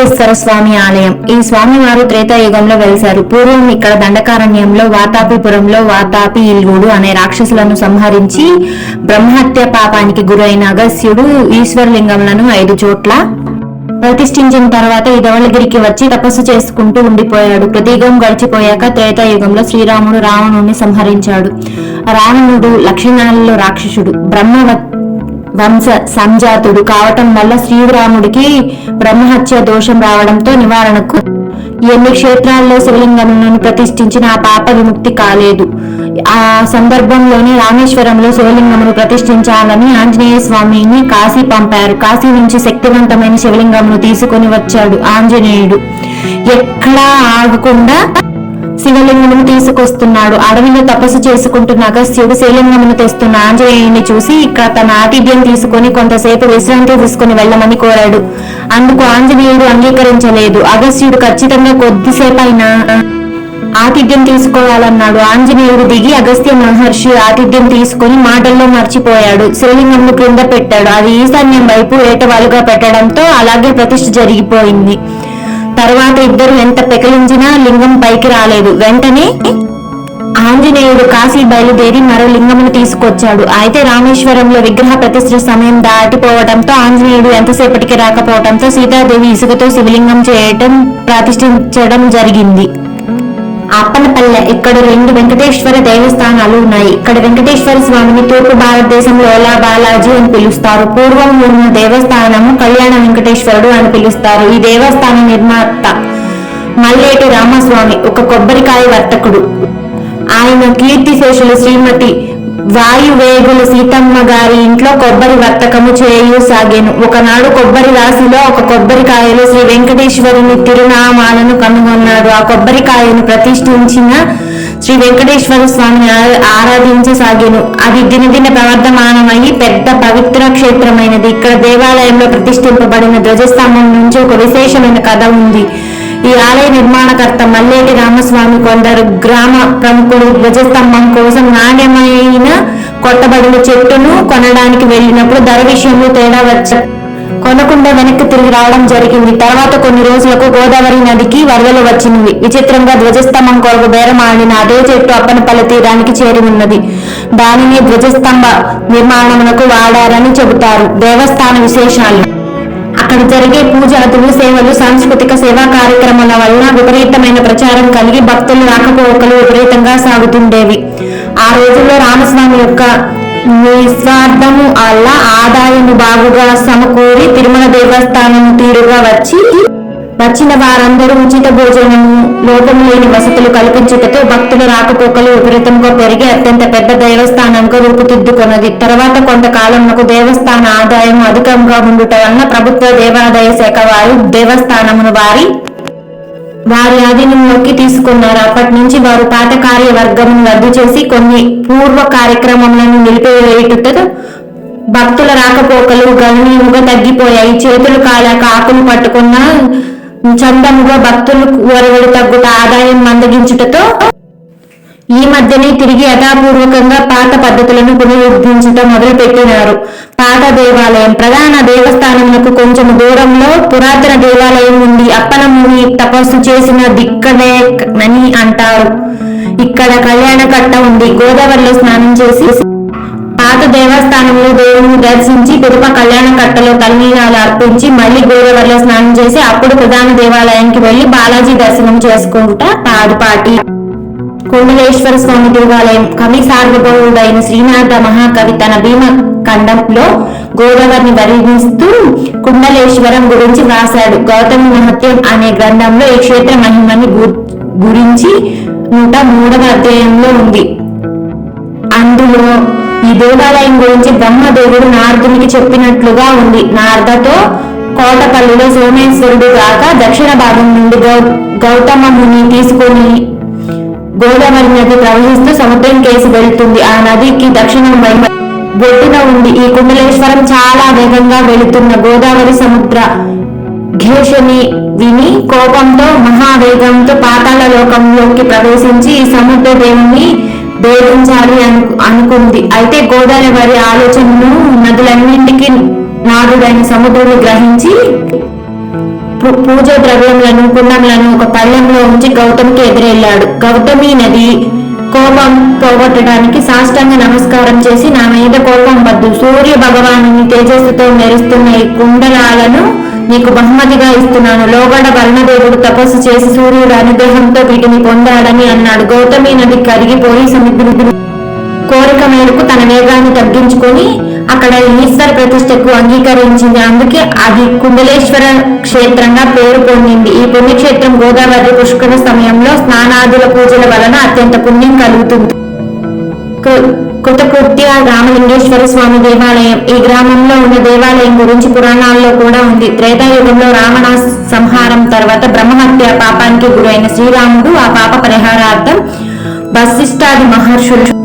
ఆంజనేయేశ్వర స్వామి ఆలయం. ఈ స్వామివారు త్రేతాయుగంలో వెలిశారు. పూర్వం ఇక్కడ దండకారణ్యంలో వాతాపిపురంలో వాతాపి ఇల్లుడు అనే రాక్షసులను సంహరించి బ్రహ్మహత్య పాపానికి గురైన అగస్యుడు ఈశ్వరలింగములను ఐదు చోట్ల ప్రతిష్ఠించిన తర్వాత ఈ వచ్చి తపస్సు చేసుకుంటూ ఉండిపోయాడు. ప్రతీగం గడిచిపోయాక త్రేతాయుగంలో శ్రీరాముడు రావణుని సంహరించాడు. రావణుడు లక్షణాలలో రాక్షసుడు. బ్రహ్మవత్ వంశ సంజాతుడు కావటం వల్ల శ్రీరాముడికి బ్రహ్మహత్య దోషం రావడంతో నివారణకు ఎన్ని క్షేత్రాల్లో శివలింగములను ప్రతిష్ఠించిన ఆ పాప విముక్తి కాలేదు. ఆ సందర్భంలోనే రామేశ్వరంలో శివలింగమును ప్రతిష్ఠించాలని ఆంజనేయ స్వామిని కాశీ పంపారు. కాశీ నుంచి శక్తివంతమైన శివలింగమును తీసుకొని వచ్చాడు ఆంజనేయుడు. ఎక్కడా ఆగకుండా శివలింగమును తీసుకొస్తున్నాడు. అడవిలో తపస్సు చేసుకుంటున్న అగస్త్యుడు శివలింగమును తెస్తున్న ఆంజనేయుని చూసి ఇక్కడ తన ఆతిథ్యం తీసుకొని కొంతసేపు విశ్రాంతి తీసుకుని వెళ్ళమని కోరాడు. అందుకు ఆంజనేయుడు అంగీకరించలేదు. అగస్త్యుడు ఖచ్చితంగా కొద్దిసేపు అయినా ఆతిథ్యం తీసుకోవాలన్నాడు. ఆంజనేయుడు దిగి అగస్త్య మహర్షి ఆతిథ్యం తీసుకుని మాటల్లో మర్చిపోయాడు. శివలింగంను క్రింద పెట్టాడు. అది ఈశాన్యం వైపు ఏటవాలుగా పెట్టడంతో అలాగే ప్రతిష్ఠ జరిగిపోయింది. తర్వాత ఇద్దరు ఎంత పెకలించినా లింగం పైకి రాలేదు. వెంటనే ఆంజనేయుడు కాశీ బయలుదేరి మరో లింగమును తీసుకొచ్చాడు. అయితే రామేశ్వరంలో విగ్రహ ప్రతిష్ఠ సమయం దాటిపోవడంతో ఆంజనేయుడు ఎంతసేపటికి రాకపోవడంతో సీతాదేవి ఇసుకతో శివలింగం చేయటం ప్రతిష్ఠించడం జరిగింది. అప్పనపల్లె ఇక్కడ రెండు వెంకటేశ్వర దేవస్థానాలు ఉన్నాయి. ఇక్కడ వెంకటేశ్వర స్వామిని తూర్పు భారతదేశంలో ఓలా బాలాజీ అని పిలుస్తారు. పూర్వం ఉన్న దేవస్థానము కళ్యాణ వెంకటేశ్వరుడు అని పిలుస్తారు. ఈ దేవస్థాన నిర్మాత మల్లేటి రామస్వామి ఒక కొబ్బరికాయ వర్తకుడు. ఆయన కీర్తిశేషులు శ్రీమతి వాయువేగులు సీతమ్మ గారి ఇంట్లో కొబ్బరి వర్తకము చేయూ సాగేను ఒకనాడు కొబ్బరి రాశిలో ఒక కొబ్బరికాయలో శ్రీ వెంకటేశ్వరుని తిరునామాలను కనుగొన్నాడు. ఆ కొబ్బరికాయను ప్రతిష్ఠించిన శ్రీ వెంకటేశ్వర స్వామిని ఆరాధించసాగాను. అది దినదిన ప్రవర్ధమానమై పెద్ద పవిత్ర క్షేత్రమైనది. ఇక్కడ దేవాలయంలో ప్రతిష్ఠింపబడిన ధ్వజస్తంభం నుంచి ఒక విశేషమైన కథ ఉంది. ఈ ఆలయ నిర్మాణకర్త మల్లేటి రామస్వామి కొందరు గ్రామ ప్రముఖులు ధ్వజస్తంభం కోసం నాణ్యమైన కొట్టబడిన చెట్టును కొనడానికి వెళ్ళినప్పుడు ధర విషయంలో తేడా వచ్చ కొనకుండా వెనక్కి తిరిగి రావడం జరిగింది. తర్వాత కొన్ని రోజులకు గోదావరి నదికి వరదలు వచ్చింది విచిత్రంగా ధ్వజస్తంభం కొరకు బేరమాడిన అదే చెట్టు అప్పనపల్లి తీరానికి చేరి ఉన్నది. దానిని ధ్వజస్తంభ నిర్మాణమునకు వాడారని చెబుతారు. దేవస్థాన విశేషాలు అక్కడ జరిగే పూజాదులు సేవలు సాంస్కృతిక సేవా కార్యక్రమాల వలన విపరీతమైన ప్రచారం కలిగి భక్తులు రాకపోకలు విపరీతంగా సాగుతుండేవి. ఆ రోజుల్లో రామస్వామి యొక్క నిస్వార్థము అలా ఆదాయము బాగుగా సమకూరి తిరుమల దేవస్థానం తీరుగా వచ్చి వచ్చిన వారందరూ ఉచిత భోజనము లోపం లేని వసతులు కల్పించుటతో భక్తుల రాకపోకలు విపరీతంగా పెరిగి అత్యంత పెద్ద దేవస్థానంగా రూపుదిద్దుకొన్నది. తర్వాత కొంతకాలంలో దేవస్థాన ఆదాయం అధికంగా ఉండుట వలన ప్రభుత్వ దేవాదాయ శాఖ వారు దేవస్థానమును వారి వారి ఆధీనంలోకి తీసుకున్నారు. అప్పటి నుంచి వారు పాత కార్యవర్గమును రద్దు చేసి కొన్ని పూర్వ కార్యక్రమములను నిలిపివేయుటతో భక్తుల రాకపోకలు గణనీయముగా తగ్గిపోయాయి. చేతులు కాలాక ఆకులు పట్టుకున్న చందముగా భక్తులు ఒరవడి తగ్గుట ఆదాయం మందగించుటతో ఈ మధ్యనే తిరిగి యథాపూర్వకంగా పాత పద్ధతులను పునరుద్ధరించడం మొదలుపెట్టినారు. పాత దేవాలయం ప్రధాన దేవస్థానములకు కొంచెం దూరంలో పురాతన దేవాలయం ఉంది. అప్పనముని తపస్సు చేసిన దిక్కనే అని అంటారు. ఇక్కడ కళ్యాణ కట్ట ఉంది. గోదావరిలో స్నానం చేసి పాత దేవస్థానంలో దేవుని దర్శించి పిదప కళ్యాణ కట్టలో తలనీలాలు అర్పించి మళ్ళీ గోదావరిలో స్నానం చేసి అప్పుడు ప్రధాన దేవాలయానికి వెళ్ళి బాలాజీ దర్శనం చేసుకుంటా పాడుపాటి కొండలేశ్వర స్వామి దేవాలయం కవి సార్వభౌముడైన శ్రీనాథ మహాకవి తన భీమ ఖండంలో గోదావరిని వర్ణిస్తూ కుండలేశ్వరం గురించి వ్రాశాడు. గౌతమి మహత్యం అనే గ్రంథంలో ఈ క్షేత్ర మహిమని గు- గురించి నూట మూడవ అధ్యాయంలో ఉంది. అందులో ఈ దేవాలయం గురించి బ్రహ్మదేవుడు నారదునికి చెప్పినట్లుగా ఉంది. నారదతో కోటపల్లిలో సోమేశ్వరుడు కాక దక్షిణ భాగం నుండి గౌ గౌతమ ముని తీసుకొని గోదావరి నది ప్రవహిస్తూ సముద్రం కేసి వెళుతుంది. ఆ నదికి దక్షిణం వైపు బొడ్డున ఉంది. ఈ కుండలేశ్వరం చాలా వేగంగా వెళుతున్న గోదావరి సముద్ర ఘేషని విని కోపంతో మహావేగంతో పాతాళ లోకంలోకి ప్రవేశించి ఈ సముద్ర దేవుని బోధించాలి అను అనుకుంది. అయితే గోదావరి ఆలోచనను నదులన్నింటికి నాదుడైన సముద్రుడు గ్రహించి పూ- పూజ ద్రవ్యములను కుండములను ఒక పళ్ళెంలో ఉంచి గౌతమికి ఎదురెళ్ళాడు. గౌతమి నది కోపం పోగొట్టడానికి సాష్టంగ నమస్కారం చేసి నా మీద కోపం వద్దు సూర్య భగవాను తేజస్సుతో మెరుస్తున్న ఈ కుండలాలను నీకు బహుమతిగా ఇస్తున్నాను. లోగడ వరుణదేవుడు తపస్సు చేసి సూర్యుడు అనుగ్రహంతో వీటిని పొందాడని అన్నాడు. గౌతమి నది కరిగిపోయి సముద్రుడు కోరిక మేరకు తన వేగాన్ని తగ్గించుకొని అక్కడ ఈశ్వర ప్రతిష్టకు అంగీకరించింది. అందుకే అది కుండలేశ్వర క్షేత్రంగా పేరు పొందింది. ఈ పుణ్యక్షేత్రం గోదావరి పుష్కర సమయంలో స్నానాదుల పూజల వలన అత్యంత పుణ్యం కలుగుతుంది. కు- రామలింగేశ్వర స్వామి దేవాలయం. ఈ గ్రామంలో ఉన్న దేవాలయం గురించి పురాణాల్లో కూడా ఉంది. త్రేతాయుగంలో రావణ సంహారం తర్వాత బ్రహ్మహత్య పాపానికి గురైన శ్రీరాముడు ఆ పాప పరిహారార్థం వశిష్ఠాది మహర్షులు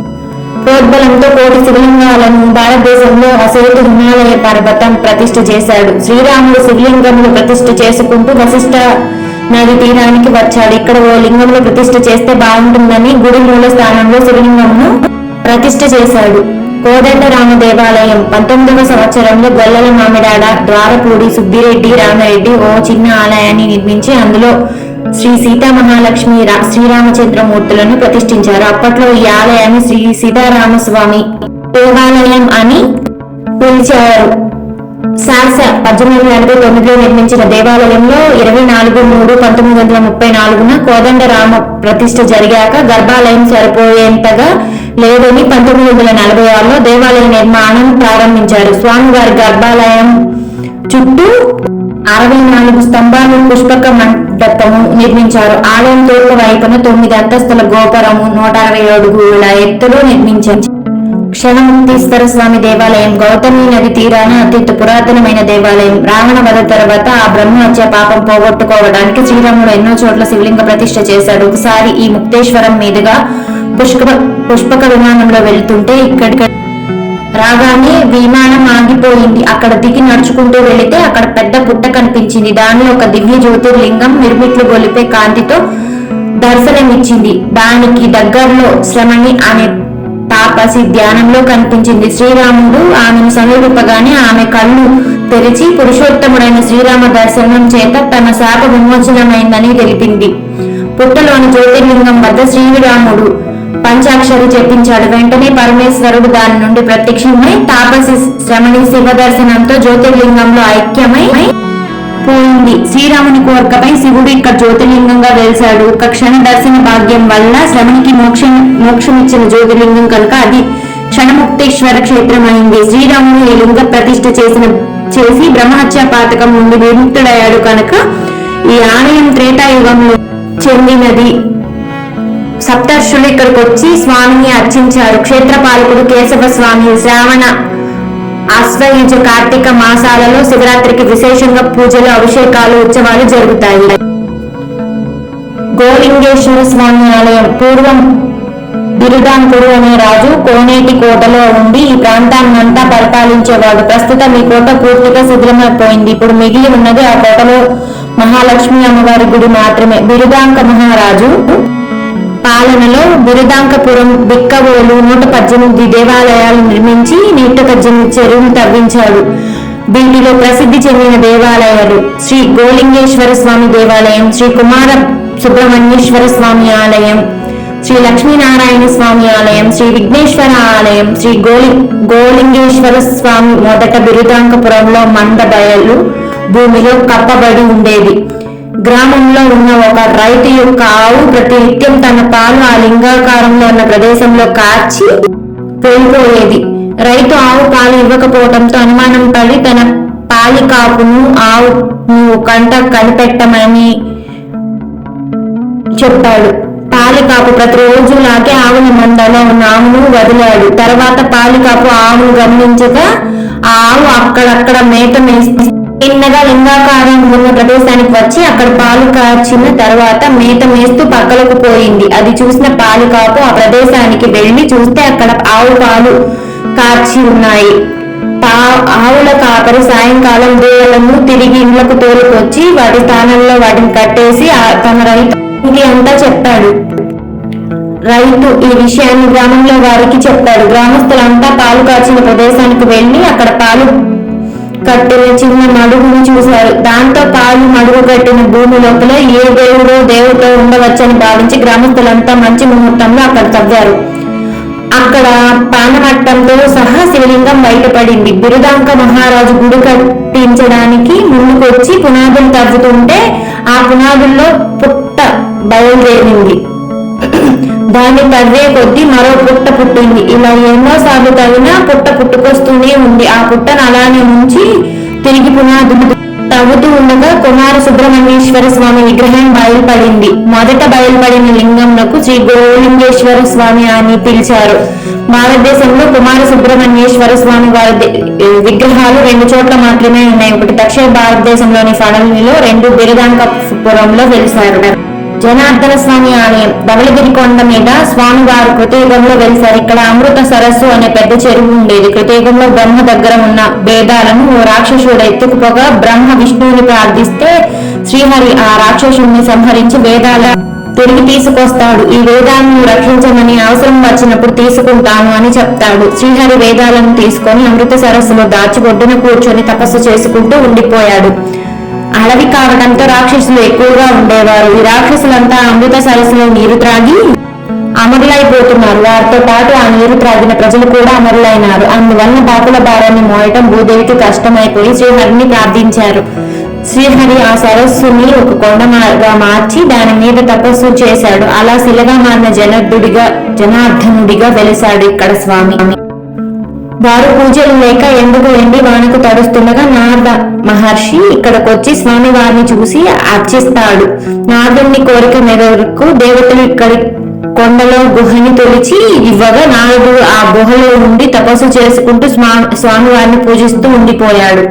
ప్రోద్బలంతో కోటి శివలింగాలను భారతదేశంలో అసేతు హిమాలయ పర్వతం ప్రతిష్ఠ చేశాడు. శ్రీరాముడు శివలింగములు ప్రతిష్ఠ చేసుకుంటూ వశిష్ఠ నది తీరానికి వచ్చాడు. ఇక్కడ ఓ లింగంలో ప్రతిష్ఠ చేస్తే బాగుంటుందని గుడి మూల స్థానంలో శివలింగమును ప్రతిష్ఠ చేశాడు. కోదండరామ దేవాలయం పంతొమ్మిదవ సంవత్సరంలో గొల్లల మామిడాడ ద్వారపూడి సుబ్బిరెడ్డి రామరెడ్డి ఓ చిన్న ఆలయాన్ని నిర్మించి అందులో శ్రీ సీతా మహాలక్ష్మి శ్రీరామచంద్రమూర్తులను ప్రతిష్ఠించారు. అప్పట్లో ఈ ఆలయాన్ని శ్రీ సీతారామస్వామి దేవాలయం అని పిలిచారు. శాస పద్దెనిమిది వందల ఎనభై తొమ్మిదిలో నిర్మించిన దేవాలయంలో ఇరవై నాలుగు మూడు పంతొమ్మిది వందల ముప్పై నాలుగున కోదండరామ ప్రతిష్ఠ జరిగాక గర్భాలయం సరిపోయేంతగా లేదని పంతొమ్మిది వందల నలభై ఆరులో దేవాలయ నిర్మాణం ప్రారంభించారు. స్వామివారి గర్భాలయం చుట్టూ అరవై నాలుగు స్తంభాలు పుష్పక మండపము నిర్మించారు. ఆలయం తూర్పు వైపున తొమ్మిది అంతస్తుల గోపురము నూట అరవై అడుగుల ఎత్తులో నిర్మించారు. క్షణముక్తీశ్వర స్వామి దేవాలయం గౌతమి నది తీరాన అత్యంత పురాతనమైన దేవాలయం. రావణ వధ తర్వాత ఆ బ్రహ్మహత్య పాపం పోగొట్టుకోవడానికి శ్రీరాముడు ఎన్నో చోట్ల శివలింగ ప్రతిష్ఠ చేశాడు. ఒకసారి ఈ ముక్తేశ్వరం మీదుగా పుష్పక పుష్పక విమానంలో వెళ్తుంటే ఇక్కడికి రాగానే విమానం ఆగిపోయింది. అక్కడ దిగి నడుచుకుంటూ వెళితే అక్కడ పెద్ద పుట్ట కనిపించింది. దానిలో ఒక దివ్య జ్యోతిర్లింగం నిర్మిట్లు గొలిపే కాంతితో దర్శనమిచ్చింది. దానికి దగ్గరలో శ్రమణి అనే తాపసి ధ్యానంలో కనిపించింది. శ్రీరాముడు ఆమెను సమీపగానే ఆమె కళ్ళు తెరిచి పురుషోత్తముడైన శ్రీరామ దర్శనం చేత తన శాప విమోచనమైందని తెలిపింది. పుట్టలోని జ్యోతిర్లింగం వద్ద శ్రీరాముడు పంచాక్షరి చెప్పించాడు. వెంటనే పరమేశ్వరుడు దాని నుండి ప్రత్యక్షమై తాపసి శ్రమణి శివ దర్శనంతో జ్యోతిర్లింగంలో ఐక్యమై పోయింది. శ్రీరాముని కోరికపై శివుడు ఇక్కడ జ్యోతిర్లింగంగా వెలిశాడు. ఒక క్షణ దర్శన భాగ్యం వల్ల శ్రమణికి మోక్షం మోక్షమిచ్చిన జ్యోతిర్లింగం కనుక అది క్షణముక్తేశ్వర క్షేత్రం అయింది శ్రీరాముడు ఈ లింగ ప్రతిష్ఠ చేసిన చేసి బ్రహ్మహత్య పాతకం నుండి విముక్తుడయ్యాడు కనుక ఈ ఆలయం త్రేతాయుగంలో చెందినది. సప్తర్షులు ఇక్కడికి వచ్చి స్వామిని అర్చించారు. క్షేత్రపాలకుడు కేశవ స్వామి శ్రావణ ఆశ్వయుజ కార్తీక మాసాలలో శివరాత్రికి విశేషంగా పూజలు అభిషేకాలు ఉత్సవాలు జరుగుతాయి. గోలింగేశ్వర స్వామి ఆలయం పూర్వం బిరుదాంకుడు అనే రాజు కోనేటి కోటలో ఉండి ఈ ప్రాంతాన్నంతా పరిపాలించేవాడు. ప్రస్తుతం ఈ కోట పూర్తిగా శిథిలమైపోయింది. ఇప్పుడు మిగిలి ఉన్నది ఆ కోటలో మహాలక్ష్మి అమ్మవారి గుడి మాత్రమే. బిరుదాంక మహారాజు పాలనలో బిరుదాంకపురం బిక్కవోలు నూట పద్దెనిమిది దేవాలయాలు నిర్మించి నూట పద్దెనిమిది చెరువులు తవ్వించాడు. వీటిలో ప్రసిద్ధి చెందిన దేవాలయాలు శ్రీ గోలింగేశ్వర స్వామి దేవాలయం శ్రీ కుమార సుబ్రహ్మణ్యేశ్వర స్వామి ఆలయం శ్రీ లక్ష్మీనారాయణ స్వామి ఆలయం శ్రీ విఘ్నేశ్వర ఆలయం శ్రీ గోలి గోలింగేశ్వర స్వామి మొదట బిరుదాంకపురంలో మందబయలు భూమిలో కప్పబడి ఉండేది గ్రామంలో ఉన్న ఒక రైతు యొక్క ఆవు ప్రతినిత్యం తన పాలు ఆ లింగాకారంలో ఉన్న ప్రదేశంలో కాచి పోయిపోయేది రైతు ఆవు పాలు ఇవ్వకపోవడంతో అనుమానం పడి తన పాలి కాపును ఆవు కంట కనిపెట్టమని చెప్పాడు. పాలికాపు ప్రతిరోజులాగే ఆవుని మందలో ఉన్న ఆవును వదిలాడు. తర్వాత పాలికాపు ఆవును గమనించగా ఆ ఆవు అక్కడక్కడ మేత మేసి తిన్నగా లింగాకారం ఉన్న ప్రదేశానికి వచ్చి అక్కడ పాలు కాచిన తర్వాత మేత మేస్తూ పక్కలకు పోయింది. అది చూసిన పాలికాపు ఆ ప్రదేశానికి వెళ్ళి చూస్తే అక్కడ ఆవు పాలు కాచి ఉన్నాయి. ఆవుల కాపరి సాయంకాలం దూడలను తిరిగి ఇళ్ళకు తోలుకొచ్చి వాటి స్థానంలో వాటిని కట్టేసి తన రైతు అంతా చెప్పాడు. రైతు ఈ విషయాన్ని గ్రామంలో వారికి చెప్పాడు. గ్రామస్తులంతా పాలు కాచిన ప్రదేశానికి వెళ్ళి అక్కడ పాలు కట్టిన చిన్న మడుగును చూశారు. దాంతో పాలు మడుగు కట్టిన భూమి లోపల ఏ దేవుడో దేవత ఉండవచ్చని భావించి గ్రామస్తులంతా మంచి ముహూర్తంలో అక్కడ తవ్వారు. అక్కడ పానమట్టంతో సహా శివలింగం బయటపడింది. బిరుదాంక మహారాజు గుడి కట్టించడానికి ముందుకొచ్చి పునాదులు తవ్వుతుంటే ఆ పునాదుల్లో పుట్ట బయలుదేరింది. దాన్ని తవ్వే కొద్దీ మరో పుట్ట పుట్టింది. ఇలా ఎన్నో సార్లు తవ్వినా పుట్ట పుట్టుకొస్తూనే ఉంది. ఆ పుట్టను అలానే ఉంచి తిరిగి పునాదులు తవ్వుతూ ఉండగా కుమార సుబ్రహ్మణ్యేశ్వర స్వామి విగ్రహం బయలుపడింది. మొదట బయలుపడిన లింగంలకు శ్రీ గోలింగేశ్వర స్వామి అని పిలిచారు. భారతదేశంలో కుమార సుబ్రహ్మణ్యేశ్వర స్వామి వారి విగ్రహాలు రెండు చోట్ల మాత్రమే ఉన్నాయి. ఒకటి దక్షిణ భారతదేశంలోని ఫడలిలో రెండు బిరుదాంకపురంలో తెలిసారు జనార్దన స్వామి ఆలయం ధవళగిరి కొండ మీద స్వామి వారు కృతయుగంలో వెలిశారు ఇక్కడ అమృత సరస్సు అనే పెద్ద చెరువు ఉండేది. కృతయుగంలో బ్రహ్మ దగ్గర ఉన్న భేదాలను ఓ రాక్షసుడు ఎత్తుకుపోగా బ్రహ్మ విష్ణువుని ప్రార్థిస్తే శ్రీహరి ఆ రాక్షసుని సంహరించి వేదాల తిరిగి తీసుకొస్తాడు. ఈ వేదాలను రక్షించమని అవసరం వచ్చినప్పుడు తీసుకుంటాను అని చెప్తాడు. శ్రీహరి వేదాలను తీసుకొని అమృత సరస్సులో దాచి ఒడ్డున కూర్చొని తపస్సు చేసుకుంటూ ఉండిపోయాడు. అడవి కావడంతో రాక్షసులు ఎక్కువగా ఉండేవారు. ఈ రాక్షసులంతా అమృత సరస్సులో నీరు త్రాగి అమరులైపోతున్నారు. వారితో పాటు ఆ నీరు త్రాగిన ప్రజలు కూడా అమరులైనారు. అందువలన పాపుల భారాన్ని మోయటం భూదేవికి కష్టమైపోయి శ్రీహరిని ప్రార్థించారు. శ్రీహరి ఆ సరస్సుని ఒక కొండగా మార్చి దాని మీద తపస్సు చేశాడు. అలా శిలగా మారిన జనార్దుడిగా జనార్దనుడిగా వెలిశాడు ఇక్కడ స్వామి. వారు పూజలు లేక ఎందుకు ఎండి వానకు తడుస్తుండగా నారద మహర్షి ఇక్కడికొచ్చి స్వామి వారిని చూసి అర్చిస్తాడు. నారదుని కోరిక మేరకు దేవతలు ఇక్కడి కొండలో గుహని తొలిచి ఇవ్వగా నారదుడు ఆ గుహలో ఉండి తపస్సు చేసుకుంటూ స్వామి వారిని పూజిస్తూ ఉండిపోయాడు.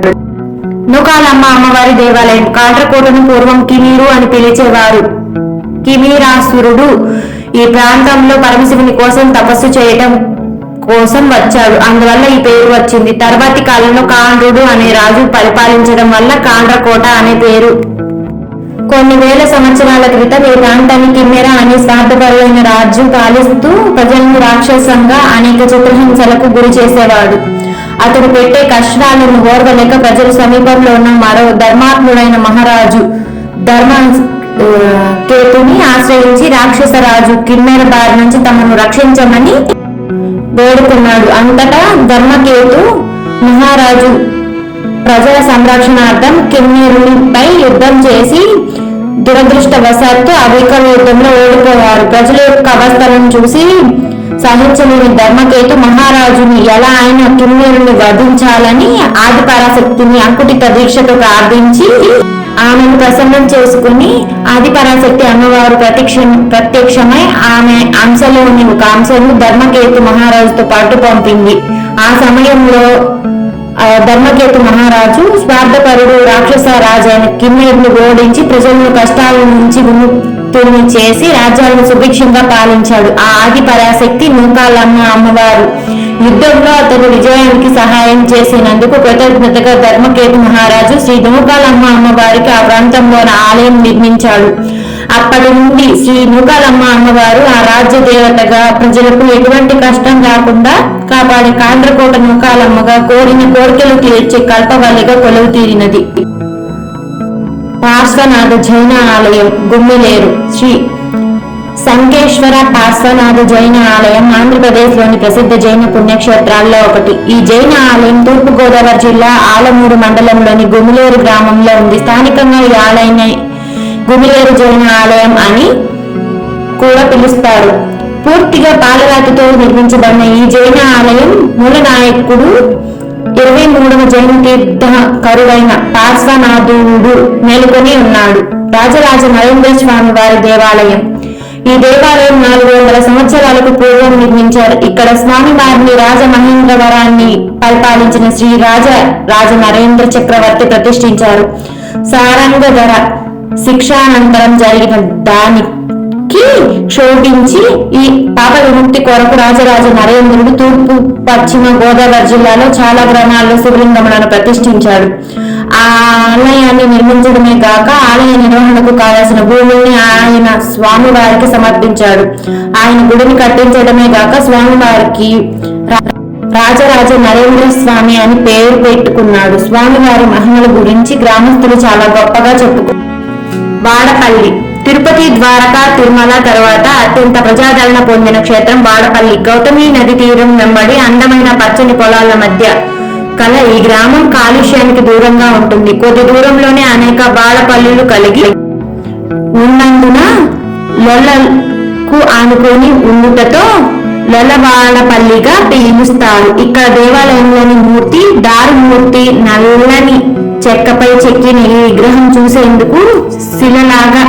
నూకాలమ్మ అమ్మవారి దేవాలయం కాట్రకోటను పూర్వం కిమీరు అని పిలిచేవారు. కిమీరాసురుడు ఈ ప్రాంతంలో పరమశివుని కోసం తపస్సు చేయటం కోసం వచ్చాడు. అందువల్ల ఈ పేరు వచ్చింది. తర్వాతి కాలంలో కాండ్రుడు అనే రాజు పరిపాలించడం వల్ల కాండ్రకోట అనే పేరు. కొన్ని వేల సంవత్సరాల క్రితం ఈ ప్రాంతాన్ని కిమ్మెర అనే స్వార్థపరులైన రాజ్యం పాలిస్తూ ప్రజలను రాక్షసంగా అనేక చిత్రహింసలకు గురి చేసేవాడు. అతడు పెట్టే కష్టాలను ఓర్వలేక ప్రజలు సమీపంలో ఉన్న మరో ధర్మాత్ముడైన మహారాజు ధర్మ కేతుని ఆశ్రయించి రాక్షస రాజు కిమ్మెర బారి నుంచి తమను రక్షించమని వేడుకున్నాడు. అంతటా ధర్మకేతు మహారాజు ప్రజల సంరక్షణార్థం కిన్నీరునిపై యుద్ధం చేసి దురదృష్టవశాత్తు అవికల యుద్ధంలో ఓడిపోయారు. ప్రజల యొక్క అవస్థలను చూసి సహించలేని ధర్మకేతు మహారాజుని ఎలా ఆయన కిన్నీరుని వధించాలని ఆదిపరాశక్తిని అంకుటి అంకుటిత దీక్షతో ప్రార్థించి ఆమెను ప్రసన్నం చేసుకుని ఆది పరాశక్తి అమ్మవారు ప్రత్యక్ష ప్రత్యక్షమై ఆమె అంశలోని ఒక అంశను ధర్మకేతు మహారాజుతో పాటు పంపింది. ఆ సమయంలో ఆ ధర్మకేతు మహారాజు స్వార్థపరుడు రాక్షస రాజైన కిన్నీరుని ఓడించి ప్రజలను కష్టాల నుంచి విముక్తుల్ని చేసి రాజ్యాలను సుభిక్షంగా పాలించాడు. ఆ ఆది పరాశక్తి నూకాలమ్మ అమ్మవారు. యుద్ధంలో అతను విజయానికి సహాయం చేసినందుకు కృతజ్ఞతగా ధర్మకేతు మహారాజు శ్రీ నూకాలమ్మ అమ్మవారికి ఆ ప్రాంతంలో ఆలయం నిర్మించాడు. అప్పటి నుండి శ్రీ నూకాలమ్మ అమ్మవారు ఆ రాజ్య దేవతగా ప్రజలకు ఎటువంటి కష్టం రాకుండా కాపాడే కాండ్రకోట నూకాలమ్మగా కోరిన కోరికలు తీర్చే కల్పవల్లిగా కొలువు తీరినది. పార్శ్వనాథ జైన ఆలయం గుమ్మిలేరు. శ్రీ సంకేశ్వర పార్శ్వనాథ జైన ఆలయం ఆంధ్రప్రదేశ్లోని ప్రసిద్ధ జైన పుణ్యక్షేత్రాల్లో ఒకటి. ఈ జైన ఆలయం తూర్పుగోదావరి జిల్లా ఆలమూరు మండలంలోని గుమిలేరు గ్రామంలో ఉంది. స్థానికంగా ఈ ఆలయాన్ని గుమిలేరు జైన ఆలయం అని కూడా పిలుస్తారు. పూర్తిగా పాలరాతితో నిర్మించబడిన ఈ జైన ఆలయం మూల నాయకుడు ఇరవై మూడవ జైన తీర్థకరుడైన పార్శ్వనాథుడు మేలుకొని ఉన్నాడు. రాజరాజ నరేంద్ర స్వామి వారి దేవాలయం. ఈ దేవాలయం నాలుగు వందల సంవత్సరాలకు పూర్వం నిర్మించారు. ఇక్కడ స్వామి వారిని రాజమహేంద్రవరాన్ని పరిపాలించిన శ్రీ రాజ రాజ నరేంద్ర చక్రవర్తి ప్రతిష్ఠించారు. సారంగధర శిక్షానంతరం జరిగిన దానికి క్షోభించి ఈ పాప విముక్తి కొరకు రాజరాజ నరేంద్రుడు తూర్పు పశ్చిమ గోదావరి జిల్లాలో చాలా గ్రామాల్లో శివలింగములను ప్రతిష్ఠించాడు. ఆ ఆలయాన్ని నిర్మించడమే కాక ఆలయ నిర్వహణకు కావలసిన భూమిని ఆయన స్వామివారికి సమర్పించాడు. ఆయన గుడిని కట్టించడమే కాక స్వామివారికి రాజరాజ నరేంద్ర స్వామి అని పేరు పెట్టుకున్నాడు. స్వామివారి మహిమల గురించి గ్రామస్తులు చాలా గొప్పగా చెప్పుకు వాడపల్లి తిరుపతి ద్వారకా తిరుమల తర్వాత అత్యంత ప్రజాదరణ పొందిన క్షేత్రం వాడపల్లి గౌతమి నది తీరం వెంబడి అందమైన పచ్చని పొలాల మధ్య కల ఈ గ్రామం కాలుష్యానికి దూరంగా ఉంటుంది. కొద్ది దూరంలోనే అనేక బాడపల్లులు కలిగి ఉన్నందున లొల్లకు ఆనుకొని ఉండుటతో లొలబాలపల్లిగా పిలుస్తారు. ఇక్కడ దేవాలయంలోని మూర్తి దారుమూర్తి నల్లని చెక్కపై చెక్కిన ఈ విగ్రహం చూసేందుకు శిలలాగా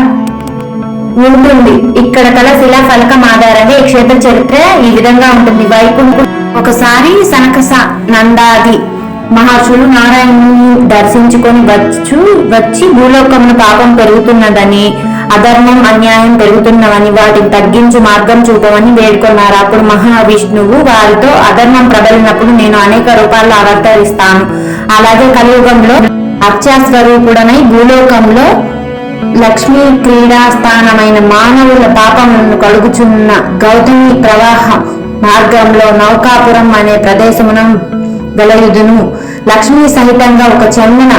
ఉంటుంది. ఇక్కడ కల శిలా ఫలకం ఆధారంగా ఈ క్షేత్ర చరిత్ర ఈ విధంగా ఉంటుంది. వైకుంఠం ఒకసారి సనకస నందాది మహర్షులు నారాయణుని దర్శించుకొని వచ్చు వచ్చి భూలోకమున పాపం పెరుగుతున్నదని అధర్మం అన్యాయం పెరుగుతున్నవని వాటిని తగ్గించి మార్గం చూపమని వేడుకున్నారు. అప్పుడు మహావిష్ణువు వారితో అధర్మం ప్రబలినప్పుడు నేను అనేక రూపాల్లో అవతరిస్తాను అలాగే కలియుగంలో అత్యాస్వరూపుడనై భూలోకంలో లక్ష్మీ క్రీడా స్థానమైన మానవుల పాపములను కలుగుచున్న గౌతమి ప్రవాహ మార్గంలో నౌకాపురం అనే ప్రదేశమున వెలయుదును లక్ష్మీ సహితంగా ఒక చందన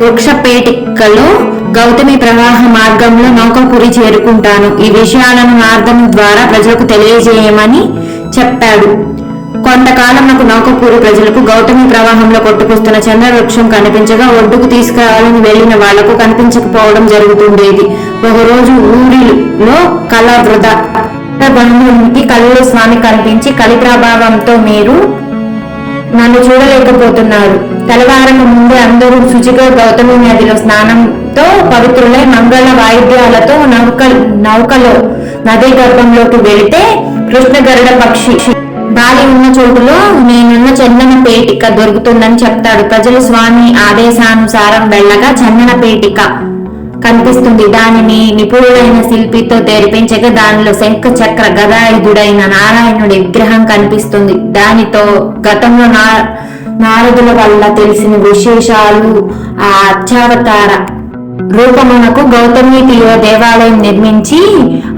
వృక్షపేటికలో గౌతమి ప్రవాహ మార్గంలో నౌకాపురి చేరుకుంటాను. ఈ విషయాలను మార్గం ద్వారా ప్రజలకు తెలియజేయమని చెప్పాడు. కొంతకాలం నాకు నౌకపూరి ప్రజలకు గౌతమి ప్రవాహంలో కొట్టుకొస్తున్న చంద్రవృక్షం కనిపించగా ఒడ్డుకు తీసుకురావాలని వెళ్ళిన వాళ్ళకు కనిపించకపోవడం జరుగుతుండేది. ఒకరోజు ఊరిలో కళ వృధ బంధువునికి కళ్ళు స్వామి కనిపించి కలి ప్రభావంతో మీరు నన్ను చూడలేకపోతున్నారు. తెల్లవారక ముందే అందరూ శుచిగా గౌతమి నదిలో స్నానంతో పవిత్రులై మంగళ వాయిద్యాలతో నౌక నౌకలో నదీ గర్భంలోకి వెళితే కృష్ణ గరుడ పక్షి బాలి ఉన్న చోటులో నేనున్న చందన పేటిక దొరుకుతుందని చెప్తాడు ప్రజలు స్వామి ఆదేశానుసారం వెళ్ళగా చందన పేటిక. కనిపిస్తుంది. దానిని నిపుణుడైన శిల్పితో తెరిపించగా దానిలో శంఖ చక్ర గదాయుధుడైన నారాయణుడి విగ్రహం కనిపిస్తుంది. దానితో గతంలో నా నారదుల వల్ల తెలిసిన విశేషాలు ఆ అత్యావతార రూపమునకు గౌతమి తీర దేవాలయం నిర్మించి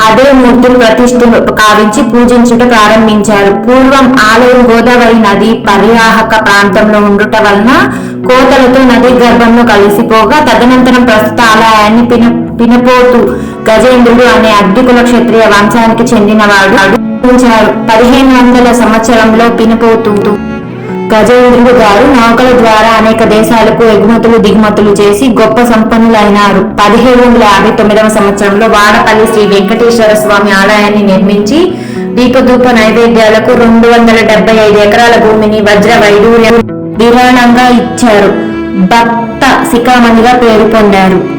అదే మూర్తులు ప్రతిష్ఠ కావించి పూజించుట ప్రారంభించారు. పూర్వం ఆలయం గోదావరి నది పర్యాహక ప్రాంతంలో ఉండుట వలన కోతలతో నది గర్భంలో కలిసిపోగా తదనంతరం ప్రస్తుత ఆలయాన్ని పిన పినపోతు గజేంద్రుడు అనే అద్భుతుల క్షత్రియ వంశానికి చెందినవాడు. పదిహేను వందల సంవత్సరంలో పినపోతుంటూ గజేంద్రుడు గారు నౌకల ద్వారా అనేక దేశాలకు ఎగుమతులు దిగుమతులు చేసి గొప్ప సంపన్నులైనారు. పదిహేడు వందల యాభై తొమ్మిదవ సంవత్సరంలో వాడపల్లి శ్రీ వెంకటేశ్వర స్వామి ఆలయాన్ని నిర్మించి దీపధూప నైవేద్యాలకు రెండు వందల డెబ్బై ఐదు ఎకరాల భూమిని వజ్ర వైడూర్యం విరాళంగా ఇచ్చారు. భక్త శిఖామణిగా పేరు పొందారు.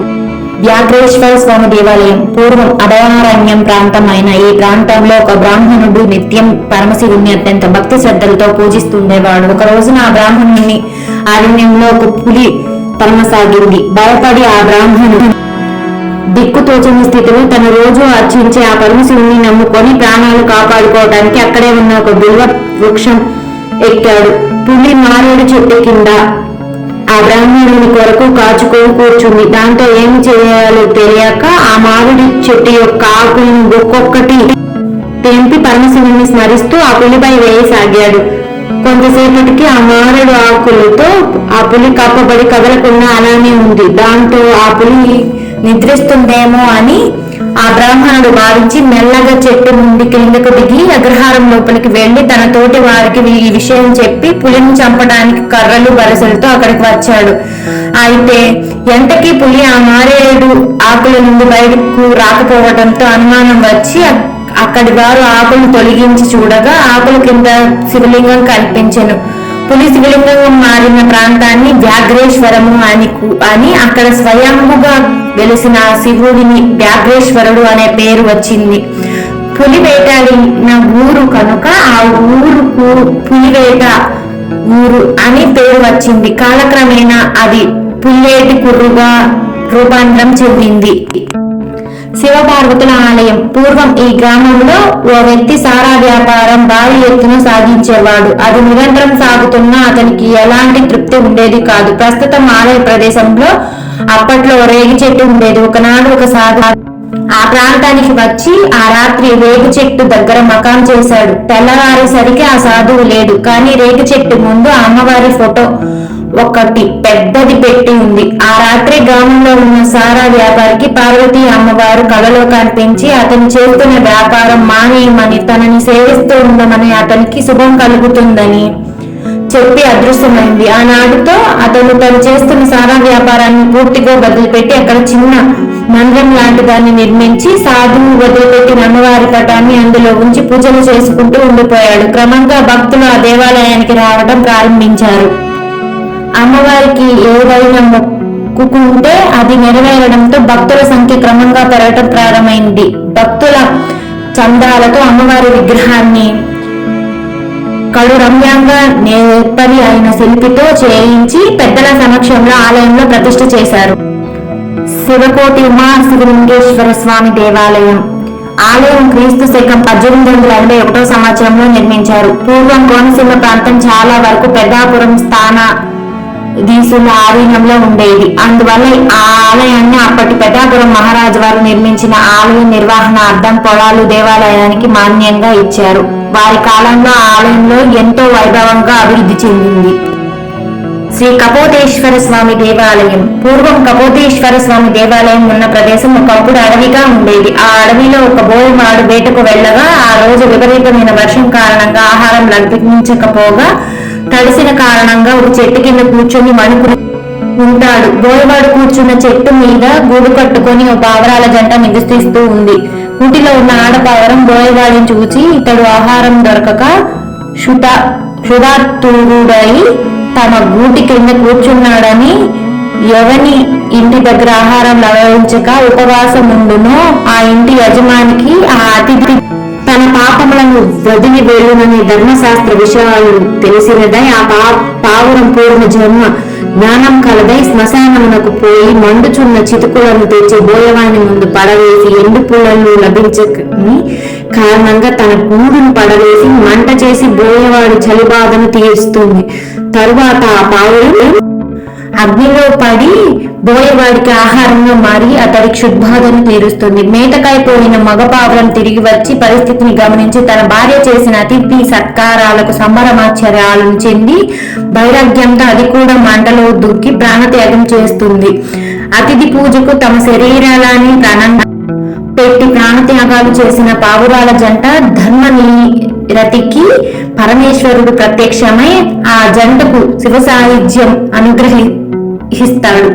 వ్యాఘ్రేశ్వర స్వామి దేవాలయం పూర్వం అభయారణ్యం ప్రాంతమైన ఈ ప్రాంతంలో ఒక బ్రాహ్మణుడు నిత్యం పరమశివుణ్ణి అత్యంత భక్తి శ్రద్ధలతో పూజిస్తుండేవాడు ఒక రోజున ఆ బ్రాహ్మణుని అరణ్యంలో ఒక పులి తలమసాగింది భయపడి ఆ బ్రాహ్మణుడు దిక్కుతోచని స్థితిలో తన రోజు అర్చించే ఆ పరమశివుని నమ్ముకొని ప్రాణాలు కాపాడుకోవడానికి అక్కడే ఉన్న ఒక బిల్వ వృక్షం ఎక్కాడు. పులి మారేడు చెట్టు కింద బ్రాహ్మణుని కొరకు కాచుకొని కూర్చుంది. దాంతో ఏమి చేయాలో తెలియక ఆ మామిడి చెట్టు యొక్క ఆకులను ఒక్కొక్కటి తెంపి పరమశివుని స్మరిస్తూ ఆ పులిపై వేయసాగాడు. కొంతసేపటికి ఆ మారడు ఆకులతో ఆ పులి కప్పబడి కదలకుండా అలానే ఉంది. దాంతో ఆ పులి నిద్రిస్తుందేమో అని ఆ బ్రాహ్మణుడు భావించి మెల్లగా చెట్టు నుండి కిందకు దిగి అగ్రహారం లోపలికి వెళ్ళి తన తోటి వారికి ఈ విషయం చెప్పి పులిని చంపడానికి కర్రలు బరసలతో అక్కడికి వచ్చాడు. అయితే ఎంతకీ పులి ఆ మారేడు ఆకుల నుండి బయటకు రాకపోవడంతో అనుమానం వచ్చి అక్కడి వారు ఆకులు తొలగించి చూడగా ఆకుల కింద శివలింగం కనిపించెను. పులి మారిన ప్రాంతాన్ని వ్యాఘ్రేశ్వరము అని అని అక్కడ స్వయంభుగా వెలిసిన శివుడిని వ్యాఘ్రేశ్వరుడు అనే పేరు వచ్చింది. పులి వేటాడిన ఊరు కనుక ఆ ఊరుకు పులివేట ఊరు అని పేరు వచ్చింది. కాలక్రమేణా అది పుల్లేటి కుర్రుగా రూపాంతరం చెందింది. శివపార్వతుల ఆలయం. పూర్వం ఈ గ్రామంలో ఓ వ్యక్తి సారా వ్యాపారం భారీ ఎత్తున సాగించేవాడు. అది నిరంతరం సాగుతున్నా అతనికి ఎలాంటి తృప్తి ఉండేది కాదు. ప్రస్తుతం ఆలయ ప్రదేశంలో అప్పట్లో ఓ రేగి చెట్టు ఉండేది. ఒకనాడు ఒక సాధు ఆ ప్రాంతానికి వచ్చి ఆ రాత్రి రేగు చెట్టు దగ్గర మకాం చేశాడు. తెల్లవారేసరికి ఆ సాధువు లేడు. కానీ రేగు చెట్టు ముందు అమ్మవారి ఫోటో ఒకటి పెద్దది పెట్టి ఉంది. ఆ రాత్రి గ్రామంలో ఉన్న సారా వ్యాపారికి పార్వతీ అమ్మవారు కలలో కనిపించి అతను చేస్తున్న వ్యాపారం మానేయమని తనని సేవిస్తూ ఉండమని అతనికి శుభం కలుగుతుందని చెప్పి అదృశ్యమైంది. ఆనాడుతో అతను తను చేస్తున్న సారా వ్యాపారాన్ని పూర్తిగా వదిలిపెట్టి అక్కడ చిన్న మందిరం లాంటి దాన్ని నిర్మించి సాధువు వదిలిపెట్టిన అమ్మవారి పటాన్ని అందులో ఉంచి పూజలు చేసుకుంటూ ఉండిపోయాడు. క్రమంగా భక్తులు ఆ దేవాలయానికి రావడం ప్రారంభించారు. అమ్మవారికి ఏదైనా మొక్కుకుంటే అది నెరవేరడంతో భక్తుల సంఖ్య క్రమంగా పెరగటం ప్రారంభమైంది. భక్తుల చందాలతో అమ్మవారి విగ్రహాన్ని కడు రమ్యంగా నేర్పరి అయిన శిల్పితో చేయించి పెద్దల సమక్షంలో ఆలయంలో ప్రతిష్ఠ చేశారు. శివకోటి ఉమా శివలింగేశ్వర స్వామి దేవాలయం. ఆలయం క్రీస్తు శకం పద్దెనిమిది వందల ఎనభై ఒకటో సంవత్సరంలో నిర్మించారు. పూర్వం కోనసీమ ప్రాంతం చాలా వరకు పెద్దాపురం స్థాన దీసుల ఆధీనంలో ఉండేది. అందువల్ల ఆ ఆలయాన్ని అప్పటి పెద్దాపురం మహారాజు వారు నిర్మించిన ఆలయ నిర్వహణార్థం పొలాలు దేవాలయానికి మాన్యంగా ఇచ్చారు. వారి కాలంలో ఆ ఆలయంలో ఎంతో వైభవంగా అభివృద్ధి చెందింది. శ్రీ కపోతేశ్వర స్వామి దేవాలయం. పూర్వం కపోతేశ్వర స్వామి దేవాలయం ఉన్న ప్రదేశం ఒకప్పుడు అడవిగా ఉండేది. ఆ అడవిలో ఒక బోయమాడు వేటకు వెళ్ళగా ఆ రోజు విపరీతమైన వర్షం కారణంగా ఆహారం లభించకపోగా తడిసిన కారణంగా ఒక చెట్టు కింద కూర్చొని మణుకుని ఉంటాడు. గోయవాడు కూర్చున్న చెట్టు మీద గూడు కట్టుకొని ఒక పావరాల జంట నివసిస్తూ ఉంది. ఊటిలో ఉన్న ఆడపావరం గోయవాడిని చూచి ఇతడు ఆహారం దొరకక క్షుధార్తుడై తమ గూటి కింద కూర్చున్నాడని ఎవని ఇంటి దగ్గర ఆహారం లభించక ఉపవాసం ఉండునో ఆ ఇంటి యజమానికి ఆ అతిథి తన పాపములను వదిలి వెళ్ళునని ధర్మశాస్త్ర విషయాలు తెలిసినదై ఆ పా పావురం పూర్వ జన్మ జ్ఞానం కలదై శ్మశానమునకు పోయి మండుచున్న చితుకులను తెచ్చి బోయవాని ముందు పడవేసి ఎండు పుల్లలు లభించని కారణంగా తన గూడును పడవేసి మంట చేసి బోయవాడి చలిబాధను తీరుస్తుంది. తరువాత ఆ పావురం అగ్నిలో పడి బోయవాడికి ఆహారంగా మారి అతడి క్షుద్బాధను తీరుస్తుంది. మేతకైపోయిన మగపావురం తిరిగి వచ్చి పరిస్థితిని గమనించి తన భార్య చేసిన అతిథి సత్కారాలకు సంబరమాశ్చర్యాలను చెంది వైరాగ్యంతో అది కూడా మంటలో దుక్కి ప్రాణత్యాగం చేస్తుంది. అతిథి పూజకు తమ శరీరాలని ప్రాణంగా పెట్టి ప్రాణత్యాగాలు చేసిన పావురాల జంట ధర్మని రతికి పరమేశ్వరుడు ప్రత్యక్షమై ఆ జంటకు శివ సాహిత్యం అనుగ్రహిస్తాడు.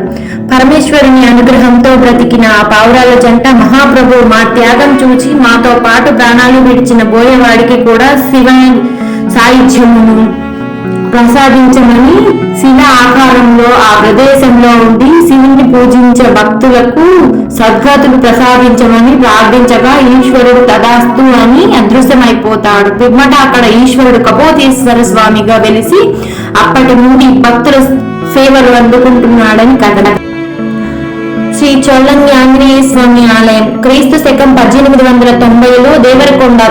పరమేశ్వరుని అనుగ్రహంతో బ్రతికిన ఆ పావురాల జంట మహాప్రభు మా త్యాగం చూచి మాతో పాటు ప్రాణాలు విడిచిన బోయేవాడికి కూడా శివ సాహిత్యమును ప్రసాదించమని శిల ఆకారంలో ఆ ప్రదేశంలో ఉండి శివుని పూజించే భక్తులకు సద్గతులు ప్రసాదించమని ప్రార్థించగా ఈశ్వరుడు తదాస్తు అని అదృశ్యమైపోతాడు. పిమ్మట అక్కడ ఈశ్వరుడు కపోతేశ్వర స్వామిగా వెలిసి అప్పటి నుండి భక్తుల సేవలు అందుకుంటున్నాడని కథ శ్రీ చొల్లంగి ఆంజనేయ స్వామి ఆలయం క్రీస్తు శకం పద్దెనిమిది వందల తొంభైలో దేవరకొండ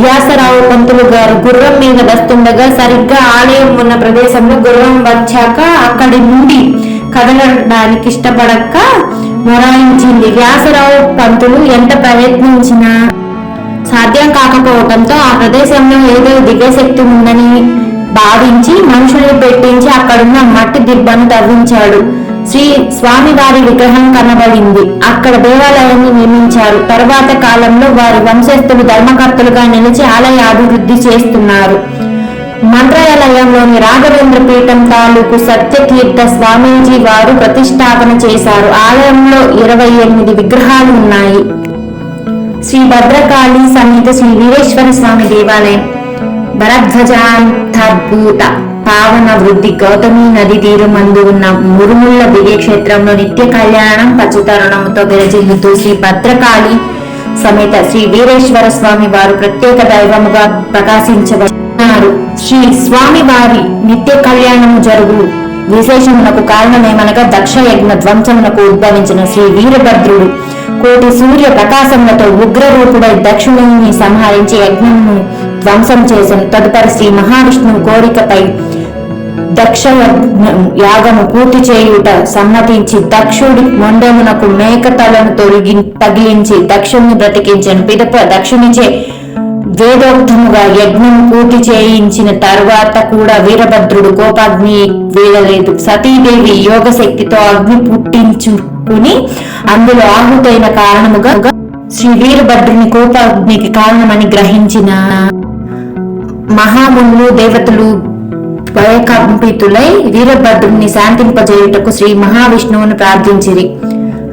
వ్యాసరావు పంతులు గారు గుర్రం మీద వస్తుండగా సరిగ్గా ఆలయం ఉన్న ప్రదేశంలో గుర్రం వచ్చాక అక్కడి నుండి కదలడానికి ఇష్టపడక మొరాయించింది. వ్యాసరావు పంతులు ఎంత ప్రయత్నించినా సాధ్యం కాకపోవడంతో ఆ ప్రదేశంలో ఏదో దివ్యశక్తి ఉందని భావించి మనుషులు పెట్టించి అక్కడున్న మట్టి దిబ్బను తవ్వించాడు. శ్రీ స్వామివారి విగ్రహం కనబడింది. అక్కడ దేవాలయాన్ని నిర్మించారు. తర్వాత కాలంలో వారి వంశస్థులు ధర్మకర్తలుగా నిలిచి ఆలయ అభివృద్ధి చేస్తున్నారు. మంత్రాలయంలోని రాఘవేంద్ర పీఠం తాలూకు సత్యతీర్థ స్వామీజీ వారు ప్రతిష్టాపన చేశారు. ఆలయంలో ఇరవై ఎనిమిది విగ్రహాలు ఉన్నాయి. శ్రీ భద్రకాళి సమేత శ్రీ వీరేశ్వర స్వామి దేవాలయం. భరధ్వజాంతర్భూత పావన వృద్ధి గౌతమి నది తీరమందు ఉన్న మురుముళ్ళ దివ్యక్షేత్రంలో నిత్య కళ్యాణం పచ్చతరుణముతో విరజిల్లుతూ శ్రీ భద్రకాళి సమేత శ్రీ వీరేశ్వర స్వామి వారు ప్రత్యేక దైవముగా ప్రకాశించబడినారు శ్రీ స్వామి వారి నిత్య కళ్యాణము జరుగు విశేషమునకు కారణమేమనగా దక్ష యజ్ఞ ధ్వంసమునకు ఉద్భవించిన శ్రీ వీరభద్రుడు కోటి సూర్య ప్రకాశములతో ఉగ్రరూపుడై దక్షిణుని సంహరించి యజ్ఞమును ధ్వంసం చేసిన. తదుపరి శ్రీ మహావిష్ణువు కోరికపై దక్ష యాగము పూర్తి చేయుట సమ్మతించి దక్షుడి మొండమునకు మేక తలను తొలగి తగిలించి దక్షుణ్ణి బ్రతికించను. పిదప దక్షునిచే వేదోక్తముగా యజ్ఞం పూర్తి చేయించిన తర్వాత కూడా వీరభద్రుడు కోపాగ్ని వీడలేదు. సతీదేవి యోగ శక్తితో అగ్ని పుట్టించుకుని అందులో ఆహుతైన కారణముగా శ్రీ వీరభద్రుని కోపాగ్నికి కారణమని గ్రహించిన మహామునులు దేవతలు భయకంపితులై వీరభద్రుని శాంతింపజేయుటకు శ్రీ మహావిష్ణువును ప్రార్థించిరి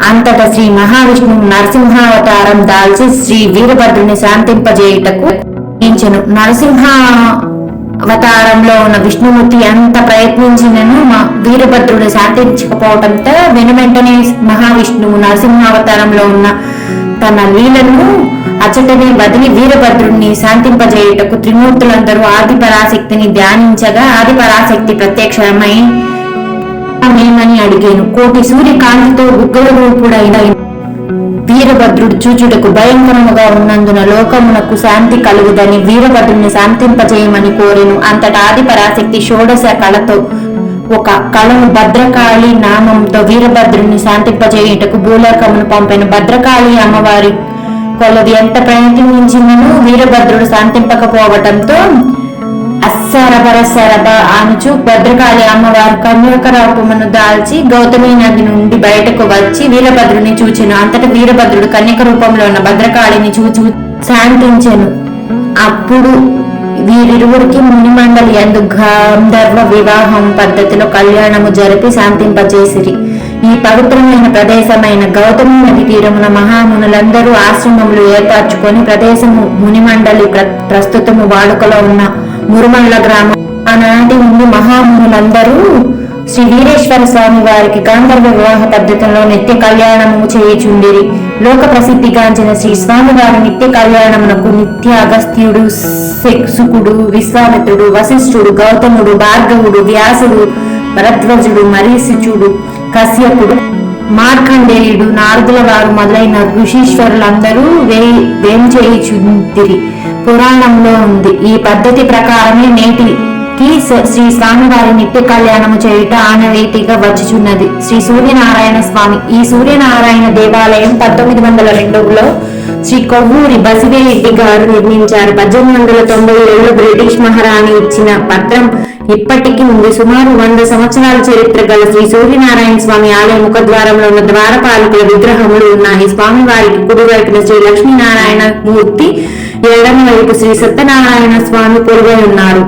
అంతటా శ్రీ మహావిష్ణువు నరసింహావతారం దాల్చి శ్రీ వీరభద్రుని శాంతింపజేయుటకు నియమించెను. నరసింహ అవతారంలో ఉన్న విష్ణుమూర్తి ఎంత ప్రయత్నించినను మా వీరభద్రుడు శాంతించకపోవడంతో వెనువెంటనే మహావిష్ణువు నరసింహావతారంలో ఉన్న తన లీలను అచటనే బదిలి వీరభద్రుణ్ణి శాంతింపజేయుటకు త్రిమూర్తులందరూ ఆది పరాశక్తిని ధ్యానించగా ఆది పరాశక్తి ప్రత్యక్షమై మేమని అడిగాను. కోటి సూర్యకాంతితో గుగ్గల రూపుడైన వీరభద్రుడు చూచుటకు భయంకరముగా ఉన్నందున లోకమునకు శాంతి కలుగుదని వీరభద్రుని శాంతింపజేయమని కోరెను. అంతటా ఆది పరాశక్తి షోడశ కళతో ఒక కళను భద్రకాళి నామంతో వీరభద్రుని శాంతింపజేయుటకు భూలోకమును పంపిన. భద్రకాళి అమ్మవారి కొలది ఎంత ప్రయత్నించినను వీరభద్రుడు శాంతింపకపోవటంతో అస్సరబర శరభ ఆనుచు భద్రకాళి అమ్మవారు కన్యక రూపమును దాల్చి గౌతమి నది నుండి బయటకు వచ్చి వీరభద్రుని చూచెను. అంతటా వీరభద్రుడు కన్యక రూపంలో ఉన్న భద్రకాళిని చూచు శాంతించెను. అప్పుడు వీరిరువురికి మునిమండలి ఎందు గాంధర్వ వివాహం పద్ధతిలో కళ్యాణము జరిపి శాంతింపజేసిరి. ఈ పవిత్రమైన ప్రదేశమైన గౌతమ నది తీరమున మహామునులందరూ ఆశ్రమములు ఏర్పరచుకొని ప్రదేశము మునిమండలి ప్రస్తుతము వాడుకలో ఉన్న మురుమండల గ్రామం ఆనాటి నుండి మహామునులందరూ శ్రీ వీరేశ్వర స్వామి వారికి గాంధర్వ వివాహ పద్ధతిలో నిత్య కళ్యాణము చేయుచుండిరి. లోక ప్రసిద్ధిగాంచిన శ్రీ స్వామి వారి నిత్య కళ్యాణమునకు నిత్య అగస్త్యుడు శుకుడు విశ్వామిత్రుడు వశిష్ఠుడు గౌతముడు భార్గవుడు వ్యాసుడు భరద్వజుడు మరీశిచుడు కశ్యపుడు మార్కండేయుడు నారదుల వారు మొదలైన ఋషీశ్వరులందరూ వే వేం చేయుచుందిరి పురాణంలో ఉంది. ఈ పద్ధతి ప్రకారమే నేటికి స- శ్రీ స్వామివారి నిత్య కళ్యాణము చేయుట ఆనవేటిగా వచ్చుచున్నది. శ్రీ సూర్యనారాయణ స్వామి ఈ సూర్యనారాయణ దేవాలయం పంతొమ్మిది వందల రెండులో శ్రీ కొవ్వూరి బసివేరెడ్డి గారు నిర్మించారు. పద్దెనిమిది వందల తొంభై ఏడులో బ్రిటిష్ మహారాణి ఇచ్చిన పత్రం ఇప్పటికీ ఉంది. సుమారు వంద సంవత్సరాల చరిత్ర గల శ్రీ సూర్యనారాయణ స్వామి ఆలయ ముఖద్వారంలో ఉన్న ద్వారపాలకుల విగ్రహములు ఉన్నాయి. స్వామి వారికి కుడివైపున శ్రీ లక్ష్మీనారాయణ మూర్తి ఎడమ వైపు శ్రీ సత్యనారాయణ స్వామి పొరుగై ఉన్నారు.